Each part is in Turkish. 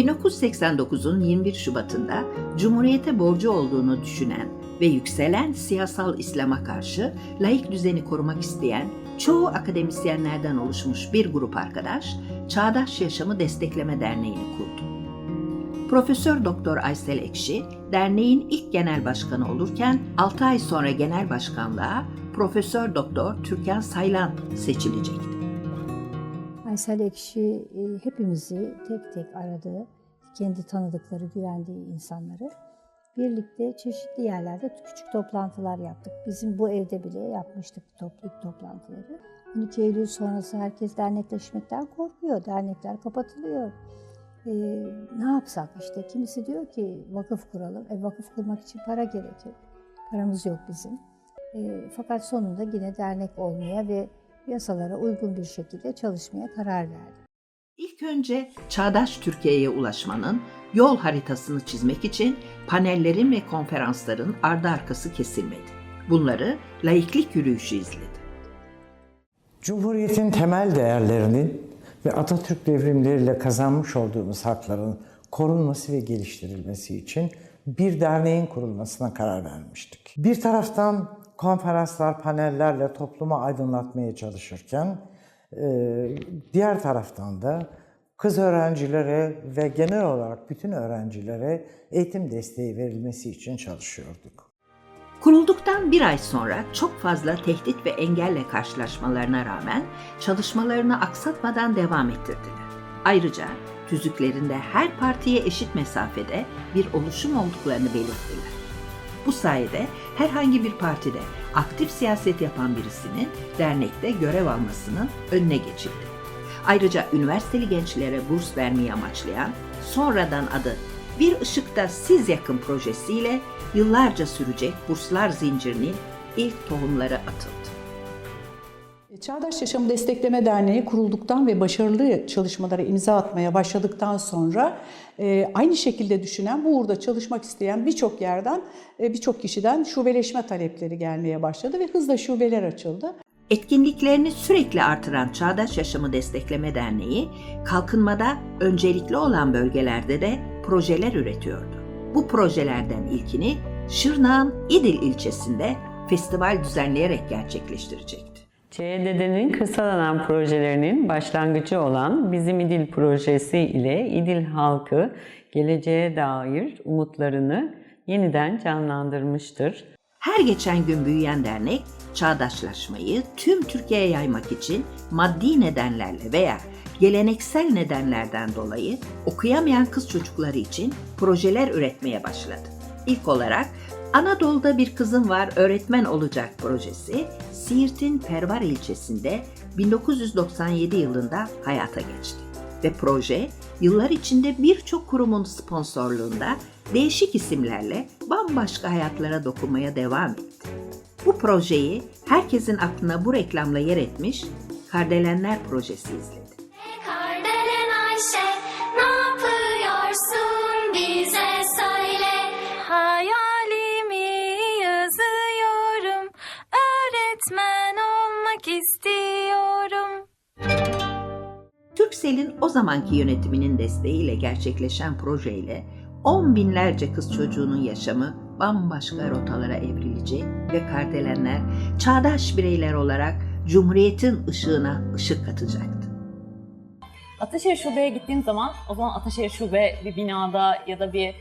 1989'un 21 Şubat'ında Cumhuriyete borcu olduğunu düşünen ve yükselen siyasal İslam'a karşı laik düzeni korumak isteyen çoğu akademisyenlerden oluşmuş bir grup arkadaş Çağdaş Yaşamı Destekleme Derneği'ni kurdu. Profesör Doktor Aysel Ekşi, derneğin ilk genel başkanı olurken 6 ay sonra genel başkanlığa Profesör Doktor Türkan Saylan seçilecekti. Aysel Ekşi e, hepimizi tek tek aradı. Kendi tanıdıkları, güvendiği insanları. Birlikte çeşitli yerlerde küçük toplantılar yaptık. Bizim bu evde bile yapmıştık toplu toplantıları. 12 Eylül sonrası herkes dernekleşmekten korkuyor. Dernekler kapatılıyor. E, ne yapsak işte kimisi diyor ki vakıf kuralım. E, vakıf kurmak için para gerekir. Paramız yok bizim. E, fakat sonunda yine dernek olmaya ve yasalara uygun bir şekilde çalışmaya karar verdi. İlk önce çağdaş Türkiye'ye ulaşmanın yol haritasını çizmek için panellerin ve konferansların ardı arkası kesilmedi. Bunları laiklik yürüyüşü izledi. Cumhuriyetin temel değerlerinin ve Atatürk devrimleriyle kazanmış olduğumuz hakların korunması ve geliştirilmesi için bir derneğin kurulmasına karar vermiştik. Bir taraftan konferanslar, panellerle toplumu aydınlatmaya çalışırken, e, diğer taraftan da kız öğrencilere ve genel olarak bütün öğrencilere eğitim desteği verilmesi için çalışıyorduk. Kurulduktan bir ay sonra çok fazla tehdit ve engelle karşılaşmalarına rağmen çalışmalarını aksatmadan devam ettirdiler. Ayrıca tüzüklerinde her partiye eşit mesafede bir oluşum olduklarını belirttiler. Bu sayede herhangi bir partide aktif siyaset yapan birisinin dernekte görev almasının önüne geçildi. Ayrıca üniversiteli gençlere burs vermeyi amaçlayan sonradan adı Bir Işıkta Siz Yakın projesiyle yıllarca sürecek burslar zincirinin ilk tohumları atıldı. Çağdaş Yaşamı Destekleme Derneği kurulduktan ve başarılı çalışmalara imza atmaya başladıktan sonra e, aynı şekilde düşünen, bu uğurda çalışmak isteyen birçok yerden, e, birçok kişiden şubeleşme talepleri gelmeye başladı ve hızla şubeler açıldı. Etkinliklerini sürekli artıran Çağdaş Yaşamı Destekleme Derneği, kalkınmada öncelikli olan bölgelerde de projeler üretiyordu. Bu projelerden ilkini Şırnak'ın İdil ilçesinde festival düzenleyerek gerçekleştirecekti. CDD'nin kırsal alan projelerinin başlangıcı olan Bizim İdil projesi ile İdil halkı geleceğe dair umutlarını yeniden canlandırmıştır. Her geçen gün büyüyen dernek, çağdaşlaşmayı tüm Türkiye'ye yaymak için maddi nedenlerle veya geleneksel nedenlerden dolayı okuyamayan kız çocukları için projeler üretmeye başladı. İlk olarak Anadolu'da bir kızım var öğretmen olacak projesi Siirt'in Pervar ilçesinde 1997 yılında hayata geçti. Ve proje yıllar içinde birçok kurumun sponsorluğunda değişik isimlerle bambaşka hayatlara dokunmaya devam etti. Bu projeyi herkesin aklına bu reklamla yer etmiş Kardelenler projesi izledi. Türksel'in o zamanki yönetiminin desteğiyle gerçekleşen projeyle on binlerce kız çocuğunun yaşamı bambaşka rotalara evrilecek ve kardelenler çağdaş bireyler olarak Cumhuriyet'in ışığına ışık katacaktı. Ataşehir Şube'ye gittiğim zaman o zaman Ataşehir Şube bir binada ya da bir e,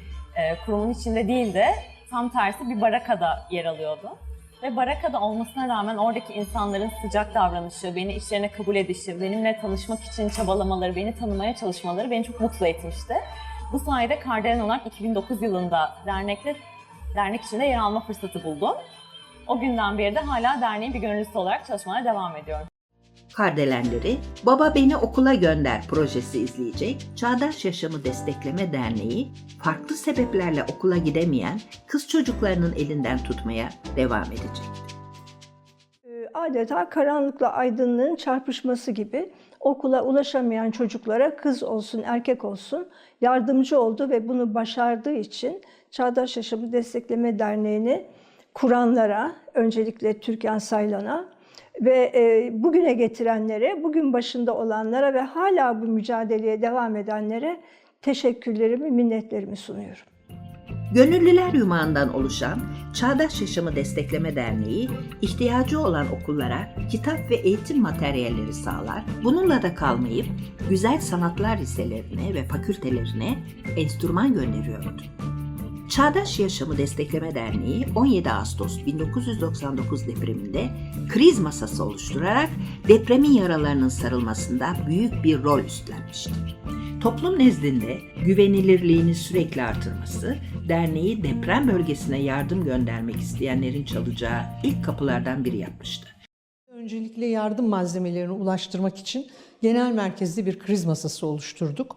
kurumun içinde değil de tam tersi bir barakada yer alıyordu. Ve barakada olmasına rağmen oradaki insanların sıcak davranışı, beni işlerine kabul edişi, benimle tanışmak için çabalamaları, beni tanımaya çalışmaları beni çok mutlu etmişti. Bu sayede Kardelen olarak 2009 yılında dernekle dernek içinde yer alma fırsatı buldum. O günden beri de hala derneğin bir gönüllüsü olarak çalışmalara devam ediyorum. Kardelenleri Baba Beni Okula Gönder projesi izleyecek Çağdaş Yaşamı Destekleme Derneği farklı sebeplerle okula gidemeyen kız çocuklarının elinden tutmaya devam edecekti. Ee, adeta karanlıkla aydınlığın çarpışması gibi okula ulaşamayan çocuklara kız olsun erkek olsun yardımcı oldu ve bunu başardığı için Çağdaş Yaşamı Destekleme Derneği'ni kuranlara, öncelikle Türkan Saylan'a ve e, bugüne getirenlere, bugün başında olanlara ve hala bu mücadeleye devam edenlere teşekkürlerimi, minnetlerimi sunuyorum. Gönüllüler Yumağı'ndan oluşan Çağdaş Yaşamı Destekleme Derneği, ihtiyacı olan okullara kitap ve eğitim materyalleri sağlar. Bununla da kalmayıp güzel sanatlar liselerine ve fakültelerine enstrüman gönderiyordu. Çağdaş Yaşamı Destekleme Derneği 17 Ağustos 1999 depreminde kriz masası oluşturarak depremin yaralarının sarılmasında büyük bir rol üstlenmiştir. Toplum nezdinde güvenilirliğini sürekli artırması, derneği deprem bölgesine yardım göndermek isteyenlerin çalacağı ilk kapılardan biri yapmıştı. Öncelikle yardım malzemelerini ulaştırmak için genel merkezli bir kriz masası oluşturduk.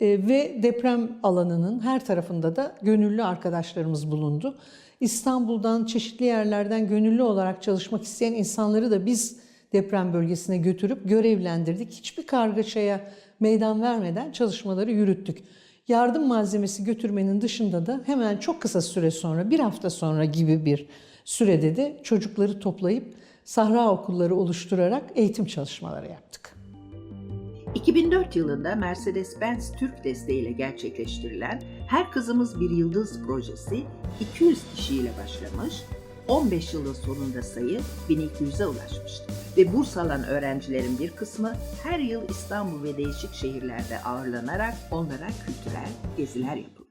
Ee, ve deprem alanının her tarafında da gönüllü arkadaşlarımız bulundu. İstanbul'dan, çeşitli yerlerden gönüllü olarak çalışmak isteyen insanları da biz deprem bölgesine götürüp görevlendirdik. Hiçbir kargaşaya meydan vermeden çalışmaları yürüttük. Yardım malzemesi götürmenin dışında da hemen çok kısa süre sonra, bir hafta sonra gibi bir sürede de çocukları toplayıp sahra okulları oluşturarak eğitim çalışmaları yaptık. 2004 yılında Mercedes-Benz Türk desteğiyle gerçekleştirilen Her Kızımız Bir Yıldız projesi 200 kişiyle başlamış, 15 yılın sonunda sayı 1200'e ulaşmıştı. Ve burs alan öğrencilerin bir kısmı her yıl İstanbul ve değişik şehirlerde ağırlanarak onlara kültürel geziler yapıldı.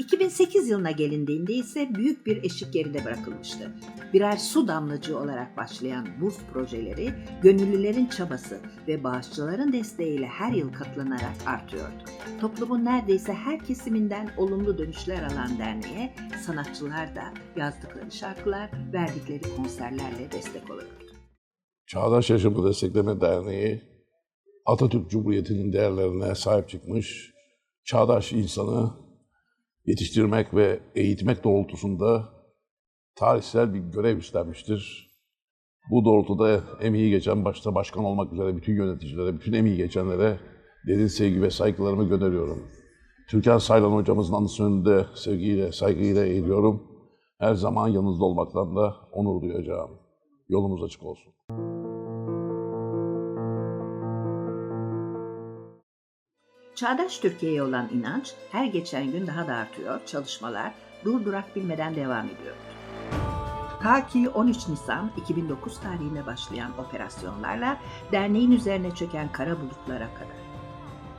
2008 yılına gelindiğinde ise büyük bir eşik geride bırakılmıştı. Birer su damlacığı olarak başlayan burs projeleri, gönüllülerin çabası ve bağışçıların desteğiyle her yıl katlanarak artıyordu. Toplumun neredeyse her kesiminden olumlu dönüşler alan derneğe sanatçılar da yazdıkları şarkılar, verdikleri konserlerle destek oluyordu. Çağdaş Yaşamı Destekleme Derneği Atatürk Cumhuriyeti'nin değerlerine sahip çıkmış, çağdaş insanı yetiştirmek ve eğitmek doğrultusunda tarihsel bir görev üstlenmiştir. Bu doğrultuda emeği geçen başta başkan olmak üzere bütün yöneticilere, bütün emeği geçenlere derin sevgi ve saygılarımı gönderiyorum. Türkan Saylan hocamızın anısı önünde sevgiyle, saygıyla eğiliyorum. Her zaman yanınızda olmaktan da onur duyacağım. Yolumuz açık olsun. Çağdaş Türkiye'ye olan inanç her geçen gün daha da artıyor, çalışmalar durdurak bilmeden devam ediyor. Ta ki 13 Nisan 2009 tarihinde başlayan operasyonlarla derneğin üzerine çöken kara bulutlara kadar.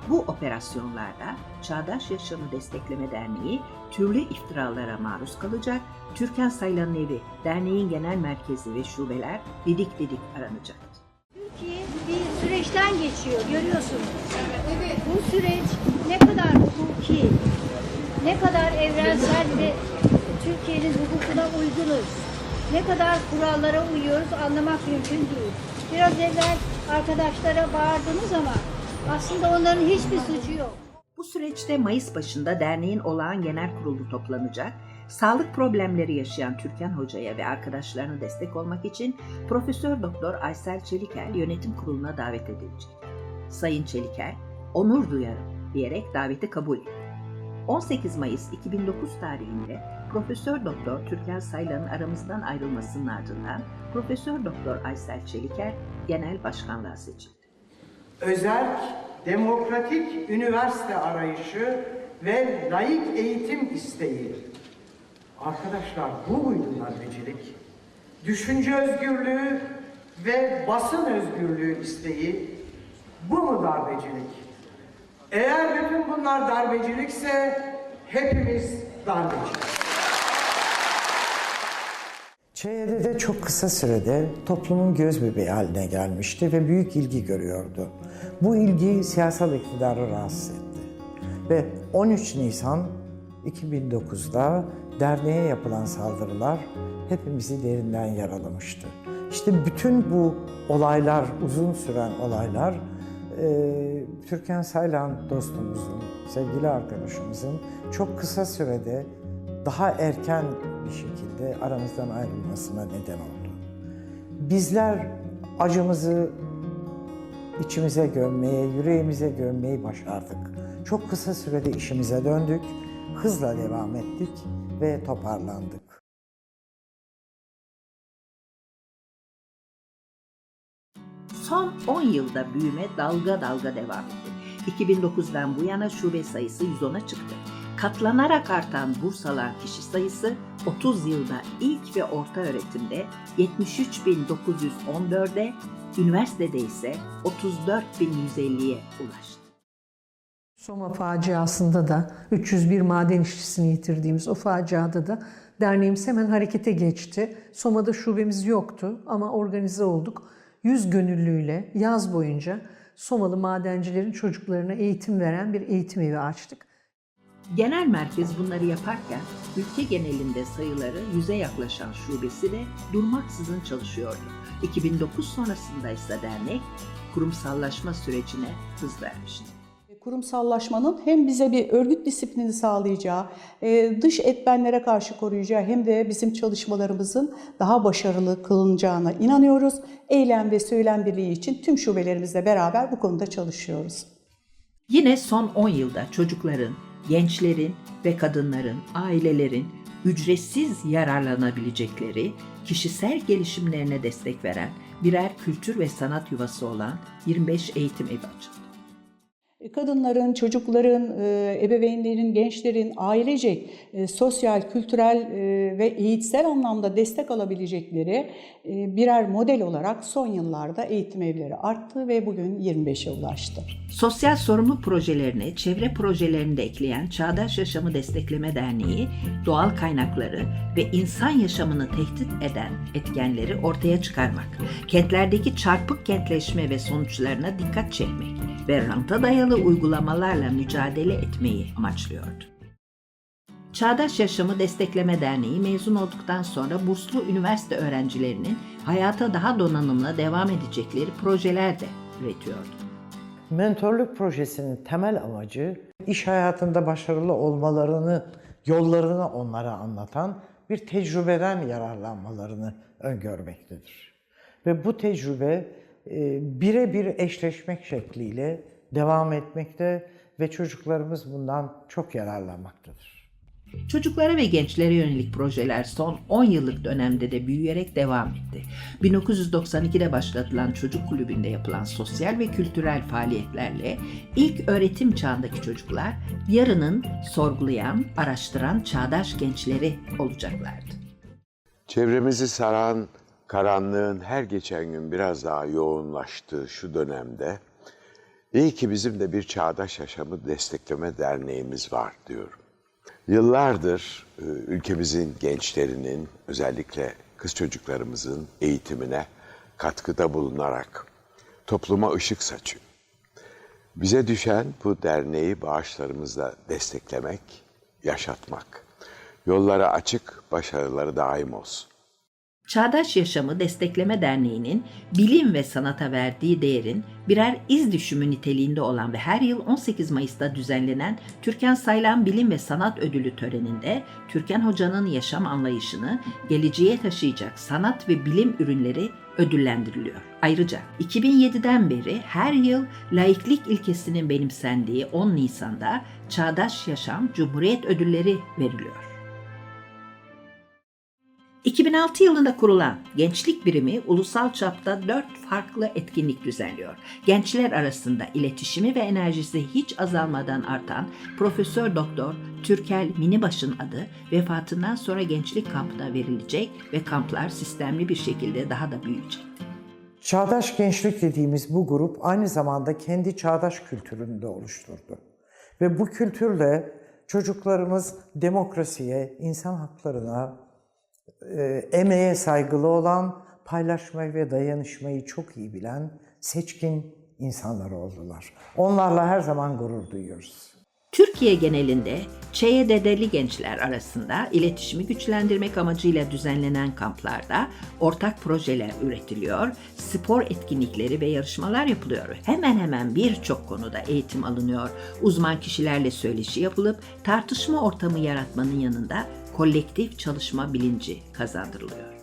Bu operasyonlarda Çağdaş Yaşamı Destekleme Derneği türlü iftiralara maruz kalacak, Türkan Saylan'ın evi, derneğin genel merkezi ve şubeler didik didik aranacaktı. Süreçten geçiyor görüyorsunuz. Bu süreç ne kadar hukuki, ne kadar evrensel ve Türkiye'nin hukukuna uygunuz, ne kadar kurallara uyuyoruz anlamak mümkün değil. Biraz evvel arkadaşlara bağırdınız ama aslında onların hiçbir suçu yok. Bu süreçte Mayıs başında derneğin olağan genel kurulu toplanacak, sağlık problemleri yaşayan Türkan Hoca'ya ve arkadaşlarına destek olmak için Profesör Doktor Aysel Çeliker yönetim kuruluna davet edilecek. Sayın Çeliker, onur duyarım diyerek daveti kabul etti. 18 Mayıs 2009 tarihinde Profesör Doktor Türkan Saylan'ın aramızdan ayrılmasının ardından Profesör Doktor Aysel Çeliker genel başkanlığa seçildi. özerk, demokratik üniversite arayışı ve layık eğitim isteği. Arkadaşlar bu muydu darbecilik? Düşünce özgürlüğü ve basın özgürlüğü isteği bu mu darbecilik? Eğer bütün bunlar darbecilikse hepimiz darbeciyiz. ÇYD'de çok kısa sürede toplumun göz bebeği haline gelmişti ve büyük ilgi görüyordu. Bu ilgi siyasal iktidarı rahatsız etti. Ve 13 Nisan 2009'da derneğe yapılan saldırılar hepimizi derinden yaralamıştı. İşte bütün bu olaylar, uzun süren olaylar e, Türkan Saylan dostumuzun, sevgili arkadaşımızın çok kısa sürede daha erken bir şekilde aramızdan ayrılmasına neden oldu. Bizler acımızı içimize gömmeye, yüreğimize gömmeyi başardık. Çok kısa sürede işimize döndük, hızla devam ettik ve toparlandık. Son 10 yılda büyüme dalga dalga devam etti. 2009'dan bu yana şube sayısı 110'a çıktı. Katlanarak artan burs alan kişi sayısı 30 yılda ilk ve orta öğretimde 73.914'e, üniversitede ise 34.150'ye ulaştı. Soma faciasında da 301 maden işçisini yitirdiğimiz o faciada da derneğimiz hemen harekete geçti. Soma'da şubemiz yoktu ama organize olduk. Yüz gönüllüyle yaz boyunca Somalı madencilerin çocuklarına eğitim veren bir eğitim evi açtık. Genel merkez bunları yaparken ülke genelinde sayıları yüze yaklaşan şubesi de durmaksızın çalışıyordu. 2009 sonrasında ise dernek kurumsallaşma sürecine hız vermişti. Kurumsallaşmanın hem bize bir örgüt disiplini sağlayacağı, e, dış etmenlere karşı koruyacağı hem de bizim çalışmalarımızın daha başarılı kılınacağına inanıyoruz. Eylem ve söylem birliği için tüm şubelerimizle beraber bu konuda çalışıyoruz. Yine son 10 yılda çocukların, gençlerin ve kadınların, ailelerin ücretsiz yararlanabilecekleri, kişisel gelişimlerine destek veren birer kültür ve sanat yuvası olan 25 eğitim evi açıldı. Kadınların, çocukların, e, ebeveynlerin, gençlerin ailecek e, sosyal, kültürel e, ve eğitsel anlamda destek alabilecekleri birer model olarak son yıllarda eğitim evleri arttı ve bugün 25'e ulaştı. Sosyal sorumluluk projelerini çevre projelerinde ekleyen Çağdaş Yaşamı Destekleme Derneği, doğal kaynakları ve insan yaşamını tehdit eden etkenleri ortaya çıkarmak, kentlerdeki çarpık kentleşme ve sonuçlarına dikkat çekmek ve ranta dayalı uygulamalarla mücadele etmeyi amaçlıyordu. Çağdaş Yaşamı Destekleme Derneği mezun olduktan sonra burslu üniversite öğrencilerinin hayata daha donanımla devam edecekleri projeler de üretiyordu. Mentorluk projesinin temel amacı iş hayatında başarılı olmalarını, yollarını onlara anlatan bir tecrübeden yararlanmalarını öngörmektedir. Ve bu tecrübe e, birebir eşleşmek şekliyle devam etmekte ve çocuklarımız bundan çok yararlanmaktadır. Çocuklara ve gençlere yönelik projeler son 10 yıllık dönemde de büyüyerek devam etti. 1992'de başlatılan çocuk kulübünde yapılan sosyal ve kültürel faaliyetlerle ilk öğretim çağındaki çocuklar yarının sorgulayan, araştıran çağdaş gençleri olacaklardı. Çevremizi saran karanlığın her geçen gün biraz daha yoğunlaştığı şu dönemde iyi ki bizim de bir çağdaş yaşamı destekleme derneğimiz var diyorum. Yıllardır e, ülkemizin gençlerinin özellikle kız çocuklarımızın eğitimine katkıda bulunarak topluma ışık saçıyor. Bize düşen bu derneği bağışlarımızla desteklemek, yaşatmak. Yolları açık, başarıları daim olsun. Çağdaş Yaşamı Destekleme Derneği'nin bilim ve sanata verdiği değerin birer iz düşümü niteliğinde olan ve her yıl 18 Mayıs'ta düzenlenen Türkan Saylan Bilim ve Sanat Ödülü töreninde Türkan Hoca'nın yaşam anlayışını geleceğe taşıyacak sanat ve bilim ürünleri ödüllendiriliyor. Ayrıca 2007'den beri her yıl laiklik ilkesinin benimsendiği 10 Nisan'da Çağdaş Yaşam Cumhuriyet Ödülleri veriliyor. 2006 yılında kurulan Gençlik Birimi ulusal çapta 4 farklı etkinlik düzenliyor. Gençler arasında iletişimi ve enerjisi hiç azalmadan artan Profesör Doktor Türkel Minibaş'ın adı vefatından sonra gençlik kampına verilecek ve kamplar sistemli bir şekilde daha da büyüyecek. Çağdaş gençlik dediğimiz bu grup aynı zamanda kendi çağdaş kültürünü de oluşturdu. Ve bu kültürle çocuklarımız demokrasiye, insan haklarına, e, emeğe saygılı olan, paylaşmayı ve dayanışmayı çok iyi bilen seçkin insanlar oldular. Onlarla her zaman gurur duyuyoruz. Türkiye genelinde ÇED'li gençler arasında iletişimi güçlendirmek amacıyla düzenlenen kamplarda ortak projeler üretiliyor, spor etkinlikleri ve yarışmalar yapılıyor. Hemen hemen birçok konuda eğitim alınıyor, uzman kişilerle söyleşi yapılıp tartışma ortamı yaratmanın yanında kolektif çalışma bilinci kazandırılıyor.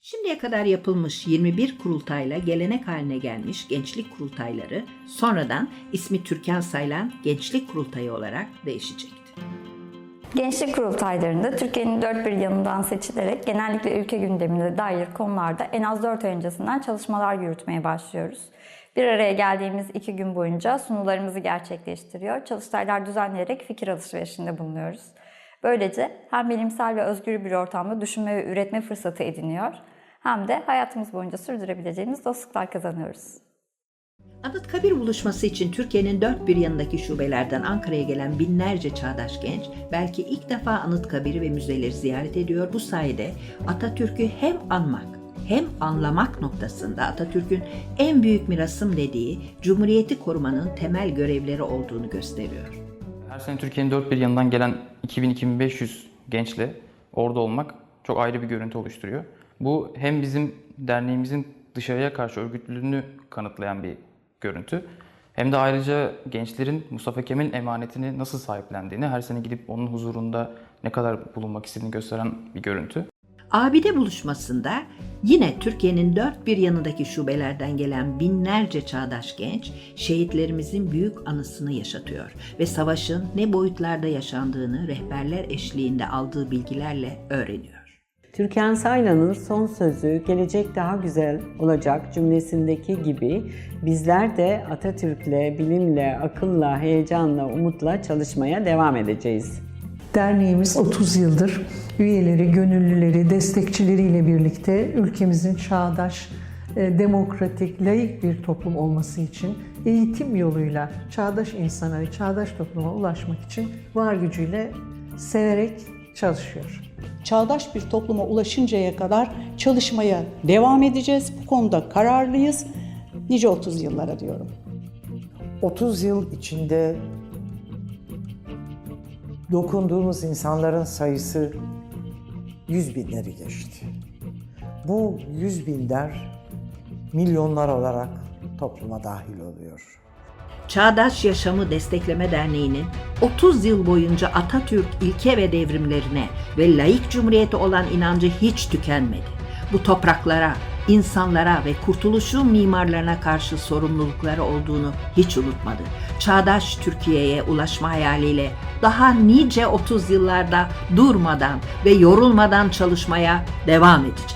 Şimdiye kadar yapılmış 21 kurultayla gelenek haline gelmiş gençlik kurultayları sonradan ismi Türkan Saylan Gençlik Kurultayı olarak değişecekti. Gençlik kurultaylarında Türkiye'nin dört bir yanından seçilerek genellikle ülke gündemine dair konularda en az 4 ay öncesinden çalışmalar yürütmeye başlıyoruz. Bir araya geldiğimiz iki gün boyunca sunularımızı gerçekleştiriyor. Çalıştaylar düzenleyerek fikir alışverişinde bulunuyoruz. Böylece hem bilimsel ve özgür bir ortamda düşünme ve üretme fırsatı ediniyor hem de hayatımız boyunca sürdürebileceğimiz dostluklar kazanıyoruz. Anıtkabir buluşması için Türkiye'nin dört bir yanındaki şubelerden Ankara'ya gelen binlerce çağdaş genç belki ilk defa Anıtkabir'i ve müzeleri ziyaret ediyor. Bu sayede Atatürk'ü hem anmak hem anlamak noktasında Atatürk'ün en büyük mirasım dediği Cumhuriyeti korumanın temel görevleri olduğunu gösteriyor. Her sene Türkiye'nin dört bir yanından gelen 2000-2500 gençle orada olmak çok ayrı bir görüntü oluşturuyor. Bu hem bizim derneğimizin dışarıya karşı örgütlülüğünü kanıtlayan bir görüntü. Hem de ayrıca gençlerin Mustafa Kemal'in emanetini nasıl sahiplendiğini, her sene gidip onun huzurunda ne kadar bulunmak istediğini gösteren bir görüntü. Abide buluşmasında yine Türkiye'nin dört bir yanındaki şubelerden gelen binlerce çağdaş genç şehitlerimizin büyük anısını yaşatıyor ve savaşın ne boyutlarda yaşandığını rehberler eşliğinde aldığı bilgilerle öğreniyor. Türkan Saylan'ın son sözü gelecek daha güzel olacak cümlesindeki gibi bizler de Atatürk'le, bilimle, akılla, heyecanla, umutla çalışmaya devam edeceğiz. Derneğimiz 30 yıldır üyeleri, gönüllüleri, destekçileriyle birlikte ülkemizin çağdaş, e, demokratik, layık bir toplum olması için eğitim yoluyla çağdaş insana ve çağdaş topluma ulaşmak için var gücüyle severek çalışıyor. Çağdaş bir topluma ulaşıncaya kadar çalışmaya devam edeceğiz. Bu konuda kararlıyız. Nice 30 yıllara diyorum. 30 yıl içinde dokunduğumuz insanların sayısı yüz binleri geçti. Bu yüz binler milyonlar olarak topluma dahil oluyor. Çağdaş Yaşamı Destekleme Derneği'nin 30 yıl boyunca Atatürk ilke ve devrimlerine ve laik cumhuriyete olan inancı hiç tükenmedi. Bu topraklara, insanlara ve kurtuluşun mimarlarına karşı sorumlulukları olduğunu hiç unutmadı. Çağdaş Türkiye'ye ulaşma hayaliyle daha nice 30 yıllarda durmadan ve yorulmadan çalışmaya devam edecek.